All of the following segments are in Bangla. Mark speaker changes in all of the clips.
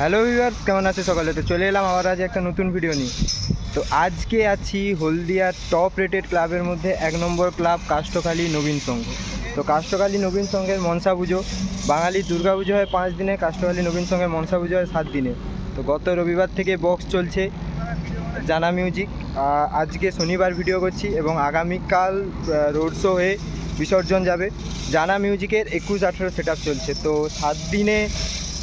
Speaker 1: হ্যালো ভিউয়ার্স, কেমন আছে সকালে? তো চলে এলাম আবার আজ একটা নতুন ভিডিও নিয়ে। তো আজকে আছি হলদিয়ার টপ রেটেড ক্লাবের মধ্যে এক নম্বর ক্লাব কাষ্টখালী নবীন সংঘ। তো কাষ্টখালী নবীন সংঘের মনসা পুজো, বাঙালির দুর্গা পুজো হয় পাঁচ দিনে কাষ্টখালী নবীন সংঘের মনসা পুজো হয় সাত দিনে। তো গত রবিবার থেকে বক্স চলছে জানা মিউজিক আজকে শনিবার ভিডিও করছি এবং আগামীকাল রোড শো হয়ে বিসর্জন যাবে। জানা মিউজিকের একুশ আঠেরো সেট চলছে। তো সাত দিনে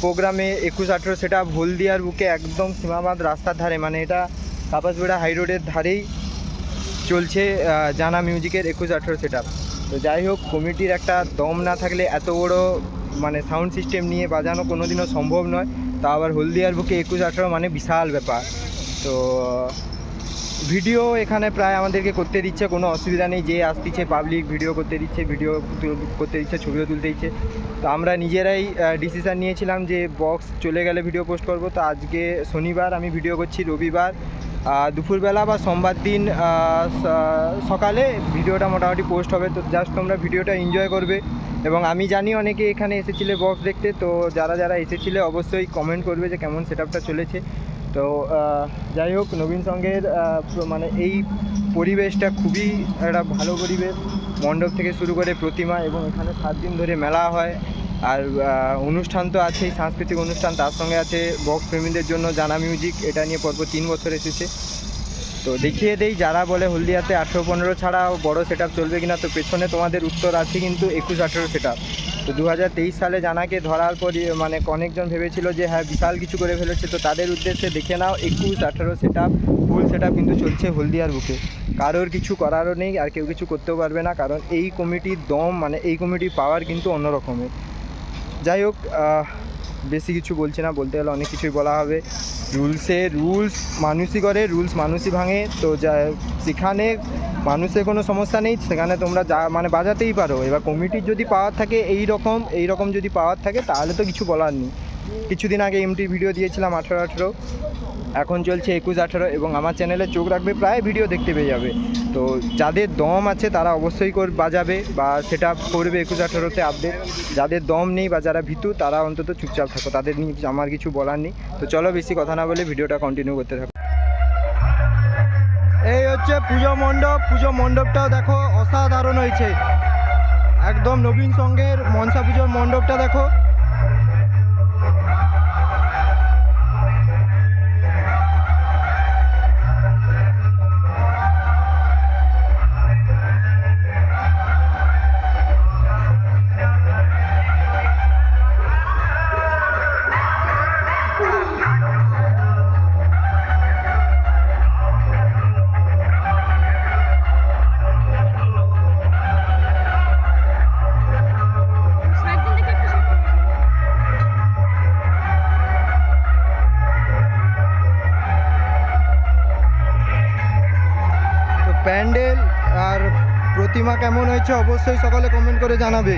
Speaker 1: প্রোগ্রামে একুশ, আঠেরো সেট হলদিয়ার বুকে একদম সীমাবাদ রাস্তার ধারে মানে এটা কাপাসবেড়া হাই রোডের ধারেই চলছে জানা মিউজিকের একুশ, আঠেরো সেট। তো যাই হোক, কমিটির একটা দম না থাকলে এত বড় মানে সাউন্ড সিস্টেম নিয়ে বাজানো কোনো সম্ভব নয়। তা আবার হলদিয়ার বুকে একুশ, আঠেরো মানে বিশাল ব্যাপার। তো ভিডিও এখানে প্রায় আমাদেরকে করতে দিচ্ছে, কোনো অসুবিধা নেই। যে আসতেছে পাবলিক ভিডিও করতে দিচ্ছে ভিডিও করতে দিচ্ছে, ছবিও তুলতে দিচ্ছে। তো আমরা নিজেরাই ডিসিশান নিয়েছিলাম যে বক্স চলে গেলে ভিডিও পোস্ট করব। তো আজকে শনিবার আমি ভিডিও করছি, রবিবার। দুপুরবেলা বা সোমবার দিন সকালে ভিডিওটা মোটামুটি পোস্ট হবে। তো জাস্ট তোমরা ভিডিওটা এনজয় করবে। এবং আমি জানি অনেকে এখানে এসেছিলে বক্স দেখতে। তো যারা যারা এসেছিলে, অবশ্যই কমেন্ট করবে যে কেমন সেট চলেছে। তো যাই হোক, নবীন সঙ্গের মানে এই পরিবেশটা খুবই একটা ভালো পরিবেশ। মণ্ডপ থেকে শুরু করে প্রতিমা এবং এখানে সাত দিন ধরে মেলা হয়। আর অনুষ্ঠান তো আছেই, সাংস্কৃতিক অনুষ্ঠান, তার সঙ্গে আছে বক্স প্রেমীদের জন্য জানা মিউজিক, এটা নিয়ে পরপর তিন বছর এসেছে। তো দেখিয়ে দেই, যারা বলে হলদিয়াতে আঠেরো পনেরো ছাড়া বড় সেট চলবে কিনা, তো পেছনে তোমাদের উত্তর আছে কিন্তু একুশ আঠেরো সেট তো দু হাজার তেইশ সালে জানাকে ধরার পরই মানে অনেকজন ভেবেছিল যে হ্যাঁ বিশাল কিছু করে ফেলেছে। তো তাদের উদ্দেশ্যে দেখে নাও, একুশ, আঠারো সেট আপ ফুল সেট কিন্তু চলছে হলদিয়ার বুকে। কারোর কিছু করারও নেই, আর কেউ কিছু করতেও পারবে না, কারণ এই কমিটির দম মানে এই কমিটির পাওয়ার কিন্তু অন্য রকমের যাই হোক বেশি কিছু বলছি না, বলতে গেলে অনেক কিছুই বলা হবে। রুলসে, রুলস মানুষই করে, রুলস মানুষই ভাঙে। তো যা, সেখানে মানুষের কোনো সমস্যা নেই, সেখানে তোমরা যা মানে বাজাতেই পারো। এবার কমিটির যদি পাওয়ার থাকে এই রকম এই রকম যদি পাওয়ার থাকে, তাহলে তো কিছু বলার নেই। কিছুদিন আগে এমটি ভিডিও দিয়েছিলাম আঠেরো আঠেরো। এখন চলছে একুশ আঠেরো এবং আমার চ্যানেলে চোখ রাখবে, প্রায় ভিডিও দেখতে পেয়ে যাবে। তো যাদের দম আছে তারা অবশ্যই কর বাজাবে বা সেটা করবে একুশ আঠেরোতে আপডেট যাদের দম নেই বা যারা ভীতু, তারা অন্তত চুপচাপ থাকো। তাদের নিয়ে আমার কিছু বলার নেই। তো চলো বেশি কথা না বলে ভিডিওটা কন্টিনিউ করতে থাকো। এই হচ্ছে পুজো মণ্ডপ। পুজো মণ্ডপটাও দেখো, অসাধারণ হয়েছে। একদম নবীন সঙ্গের মনসা পুজোর মণ্ডপটা দেখো। প্রতিমা কেমন হয়েছে অবশ্যই সকলে কমেন্ট করে জানাবে।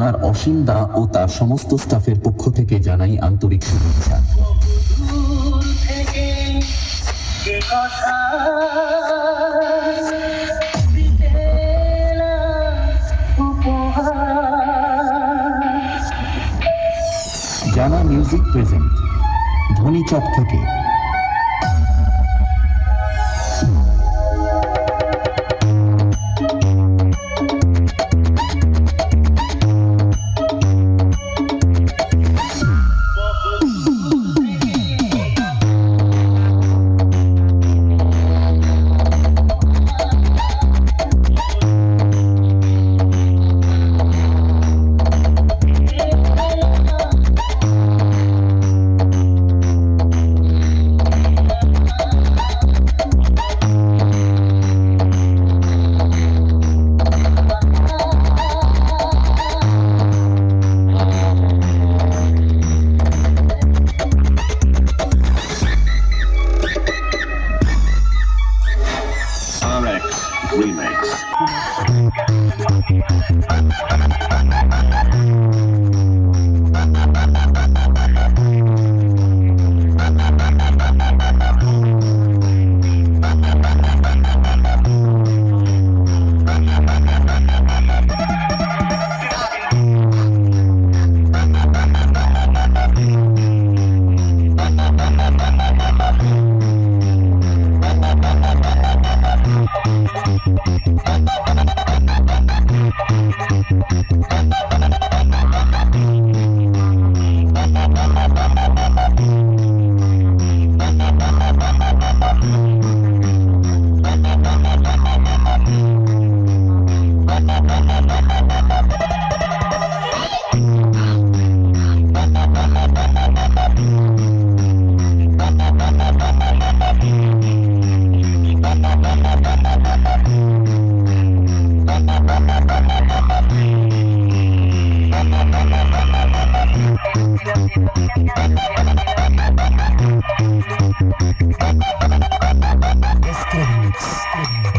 Speaker 2: ওনার অসীম দা ও তার সমস্ত স্টাফের পক্ষ থেকে জানাই আন্তরিক শুভেচ্ছা। জানা মিউজিক প্রেজেন্ট ধনীচক থেকে।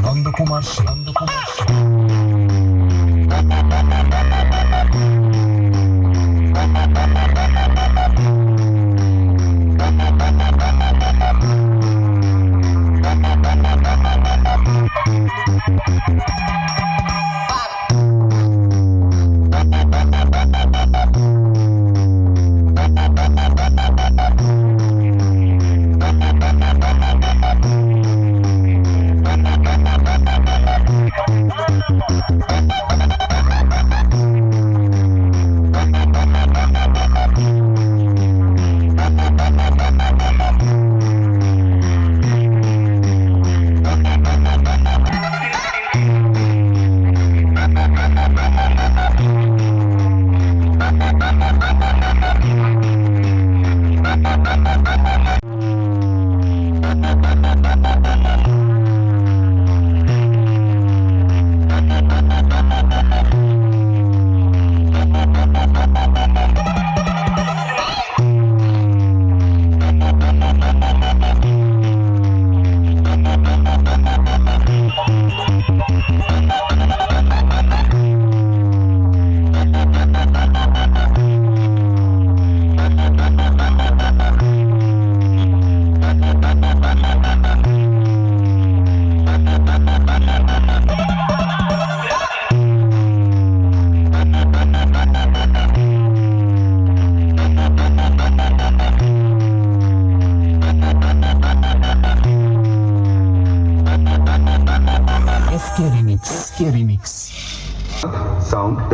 Speaker 2: Nandkumar, Nandkumar. Thank you.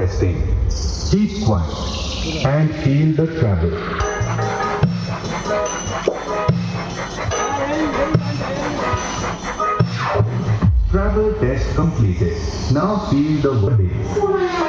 Speaker 3: Sound testing. Keep quiet and feel the travel. Travel test completed. Now feel the body.